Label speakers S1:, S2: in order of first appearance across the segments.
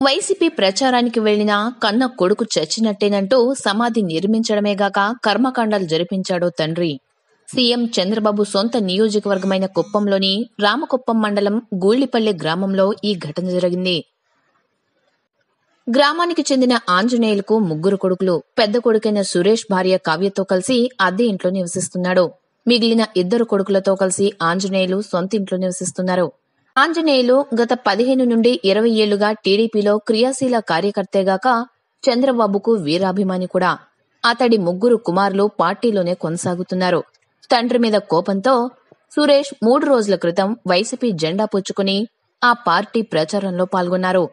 S1: YCP ప్రచారానికి వెళ్ళిన కన్న కొడుకు చచ్చినట్టేనంటూ సమాధి నిర్మించడమేగాక కర్మకాండాలు జరిపించాడో తండ్రి. సీఎం చంద్రబాబు సొంత నియోజకవర్గమైన కుప్పంలోని రామకుప్పం మండలం గూళ్ళిపల్లి గ్రామంలో ఈ ఘటన జరిగింది. గ్రామానికి చెందిన ఆంజనేయులకు ముగ్గురు కొడుకులు పెద్ద కొడుకైన సురేష్ భార్య కావ్యతో కలిసి అద్దె ఇంట్లో నివసిస్తున్నాడు. మిగిలిన ఇద్దరు కొడుకులతో కలిసి ఆంజనేయులు సొంత ఇంట్లో నివసిస్తున్నారు. ఆంజనేయులు గత పదిహేను నుండి ఇరవై ఏళ్ళుగా టీడీపీలో క్రియాశీల కార్యకర్తేగాక చంద్రబాబుకు వీరాభిమాని కూడా. అతడి ముగ్గురు కుమారులు పార్టీలోనే కొనసాగుతున్నారు. తండ్రి మీద కోపంతో సురేష్ మూడు రోజుల క్రితం వైసీపీ జెండా పుచ్చుకుని ఆ పార్టీ ప్రచారంలో పాల్గొన్నారు.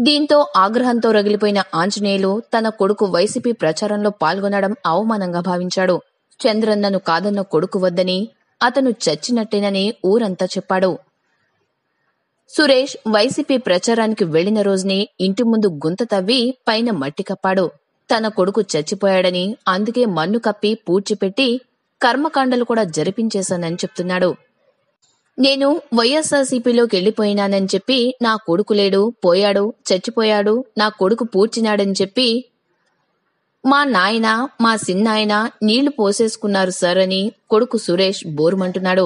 S1: దీంతో ఆగ్రహంతో రగిలిపోయిన ఆంజనేయులు తన కొడుకు వైసీపీ ప్రచారంలో పాల్గొనడం అవమానంగా భావించాడు. చంద్రన్నను కాదన్న కొడుకు వద్దని అతను చచ్చినట్టేనని ఊరంతా చెప్పాడు. సురేష్ వైసీపీ ప్రచారానికి వెళ్ళిన రోజునే ఇంటి ముందు గుంత తవ్వి పైన మట్టి కప్పాడు. తన కొడుకు చచ్చిపోయాడని అందుకే మన్ను కప్పి పూడ్చిపెట్టి కర్మకాండలు కూడా జరిపించేశానని చెప్తున్నాడు. నేను వైఎస్ఆర్సీపీలోకి వెళ్ళిపోయినానని చెప్పి నా కొడుకు లేడు పోయాడు చచ్చిపోయాడు నా కొడుకు పూడ్చినాడని చెప్పి మా నాయన మా సిన్నాయన నీళ్ళు పోసేసుకున్నారు సార్ అని కొడుకు సురేష్ బోరుమంటున్నాడు.